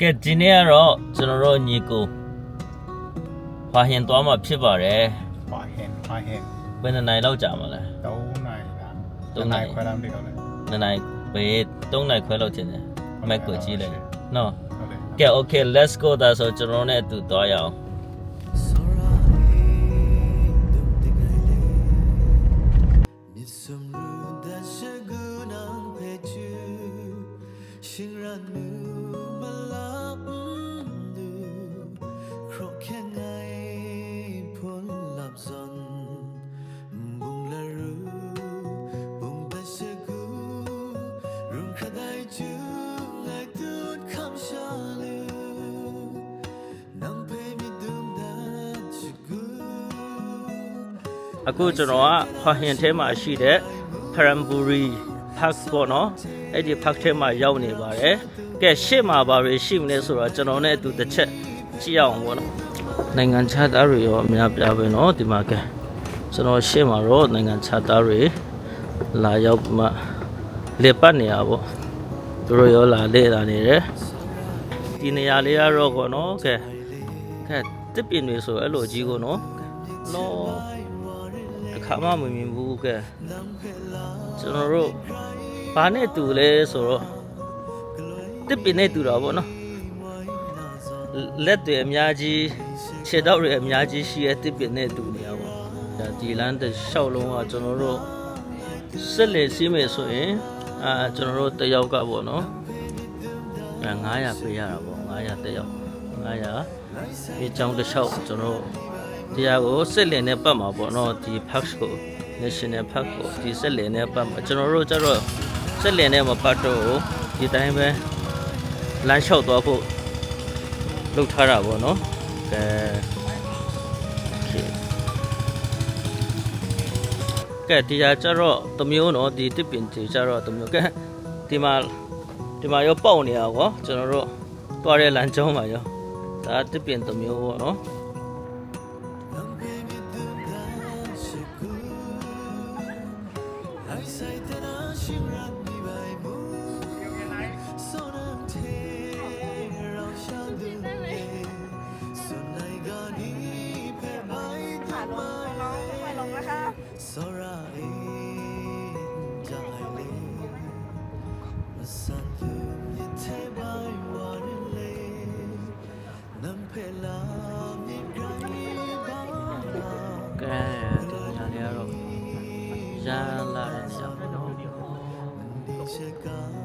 ကဲဒီနေ့ကတော့ကျွန်တော်တို့ညီကိုဖာဟင်သွားမှာဖြစ်ပါတယ်ခွာဟင်ခွာဟင်ဘယ်နှစ်နိုင်လောက်ကြာမှာလဲ3နိုင်လားသုံးနိုင်ခွဲလာမသိတော့လေနှစ်နိုင်ဘေးသုံးနိုင်ခွဲလောက်တင်တယ်မက်ကိုကြည့်လိုက်နော်ဟုတ်တယ်ကဲ okay let's go ဒါဆိုကျွန်တော်နဲ့အတူသွားရအောင် အခုကျွန်တော်ကဖာဟင်ထဲမှာရှိတဲ့ Parambury Park ပေါ့နော်အဲ့ဒီ park ထဲမှာရောက်နေပါတယ်ကဲရှေ့မှာဘာတွေရှိမလဲဆိုတော့ကျွန်တော်နဲ့အတူတစ်ချက်ကြည့်ရအောင်ပေါ့နော်နိုင်ငံခြားသားတွေရောအများပြားပဲနော်ဒီမှာကဲကျွန်တော်ရှေ့မှာတော့နိုင်ငံခြားသားတွေလာရောက်မှလေပတ်နေရပေါ့သူတို့ရောလာလေ့လာနေတယ်ဒီနေရာလေးကတော့ကောနော်ကဲကဲတစ်ပင်တွေဆိုအဲ့လိုကြီးကိုနော်လောတစ် ခါမှမမြင်ဘူးကဲကျွန်တော်တို့ဘာနဲ့တူလဲဆိုတော့တစ်ပင်နဲ့တူတာပေါ့နော်လက်တွေအများကြီးခြေတော့တွေအများကြီးရှိရဲ့တစ်ပင်နဲ့တူနေရပါဒါဒီလမ်းတစ်လျှောက်လုံးကကျွန်တော်တို့ဆက်လက်စီးမယ်ဆိုရင်အာကျွန်တော်တို့တစ်ယောက်ကပေါ့နော်အဲ900ပေးရတာပေါ့900တစ်ယောက်900ဒီကြောင်းတစ်လျှောက်ကျွန်တော်တို့ တရားကိုစစ်လင်နဲ့ပတ်မှာပေါ့နော်ဒီ park ကို national park ကိုဒီစစ်လင်နဲ့ပတ်မှာကျွန်တော်တို့ကျတော့စစ်လင်နဲ့မပတ်တော့ဘူးဒီတိုင်းပဲလမ်းလျှောက်သွားဖို့လုပ်ထားတာပေါ့နော်ကဲ okay ကဲဒီဟာကျတော့တစ်မျိုးနော်ဒီတစ်ပင်တွေကျတော့တစ်မျိုးကဲဒီမှာဒီမှာရောပေါက်နေတာကွာကျွန်တော်တို့သွားတဲ့လမ်းကြောင်းမှာရောဒါတစ်ပင်တစ်မျိုးပေါ့နော် ขาลงน้องไปลงนะคะ जगा